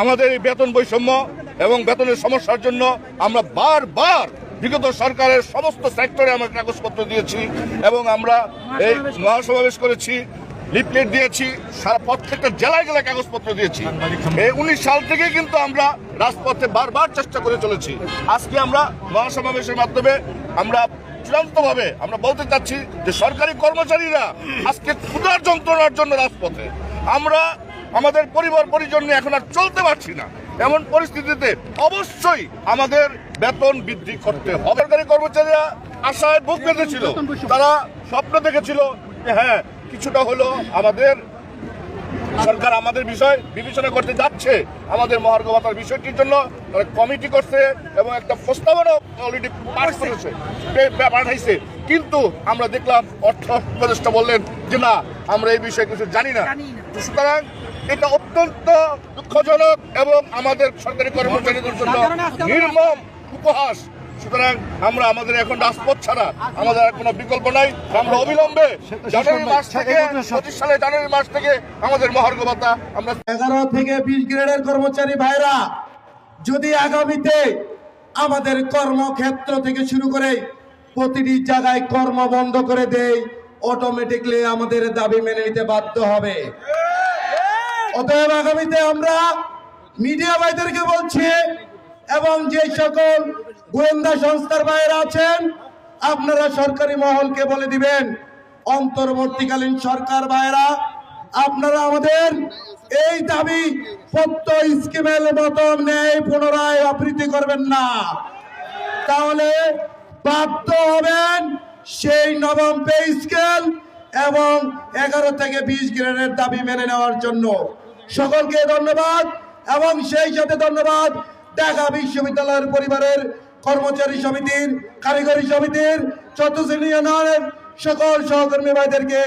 আমাদের এই বেতন বৈষম্য এবং বেতনের সমস্যার জন্য আমরা বারবার বিগত সরকারের সমস্ত সেক্টরে আমরা কাগজপত্র দিয়েছি এবং আমরা এই মহাসমাবেশ করেছি, লিফলেট দিয়েছি, সারা প্রত্যেকটা জেলায় জেলায় কাগজপত্র দিয়েছি। এই উনিশ সাল থেকে কিন্তু আমরা রাজপথে বারবার চেষ্টা করে চলেছি। আজকে আমরা মহাসমাবেশের মাধ্যমে আমরা চূড়ান্তভাবে আমরা বলতে চাচ্ছি যে সরকারি কর্মচারীরা আজকে ক্ষুধার যন্ত্রণার জন্য রাজপথে। আমরা আমাদের পরিবার পরিজন নিয়ে এখন আর চলতে পারছি না। এমন পরিস্থিতিতে অবশ্যই আমাদের বেতন বৃদ্ধি করতে হবে। সরকারি কর্মচারীরা আশায় বুক বেঁধেছিল। তারা স্বপ্ন দেখেছিল হ্যাঁ কিছুটা হলো আমাদের সরকার আমাদের বিষয় বিবেচনা করতে যাচ্ছে আমাদের মহার্ঘ ভাতার বিষয়টির জন্য। তারা কমিটি করছে এবং একটা প্রস্তাবনা অলরেডি পাস করেছে। পাঠাইছে। কিন্তু আমরা দেখলাম অর্থ উপদেষ্টা বললেন যে না আমরা এই বিষয়ে কিছু জানি না। সুতরাং এটা অত্যন্ত দুঃখজনক এবং আমাদের সরকারি কর্মচারীদের জন্য নির্মম উপহাস। সুতরাং আমরা আমাদের এখন রাজপথ ছাড়া আমাদের আর কোনো বিকল্প নাই। আমরা অবিলম্বে জানুয়ারি মাস থেকে, পঁচিশ সালে জানুয়ারি মাস থেকে আমাদের মহার্ঘ আমরা এগারো থেকে বিশ গ্রেডের কর্মচারী ভাইরা, যদি আগামীতে আমাদের কর্মক্ষেত্র থেকে শুরু করে প্রতিটি জায়গায় কর্ম বন্ধ করে দেয় অটোমেটিকলি আমাদের দাবি মেনে নিতে বাধ্য হবে। অতএব আগামীতে আমরা মিডিয়া ভাইদেরকে বলছি, এবং যে সকল গোয়েন্দা সংস্থার বাইরে আছেন। আপনারা সরকারি মহলকে বলে দিবেন, অন্তর্বর্তীকালীন সরকার ভাইরা আপনারা আমাদের এই দাবি স্কিমের মতো নেই পুনরায় আবৃত্তি করবেন না। তাহলে বাধ্য হবেন সেই নবম পে স্কেল এবং এগারো থেকে বিশ গ্রেডের দাবি মেনে নেওয়ার জন্য। সকলকে ধন্যবাদ এবং সেই সাথে ধন্যবাদ, ঢাকা বিশ্ববিদ্যালয়ের পরিবারের কর্মচারী সমিতির কারিগরি সমিতির চতুর্থ ইউনিয়নের সকল সহকর্মী ভাইদেরকে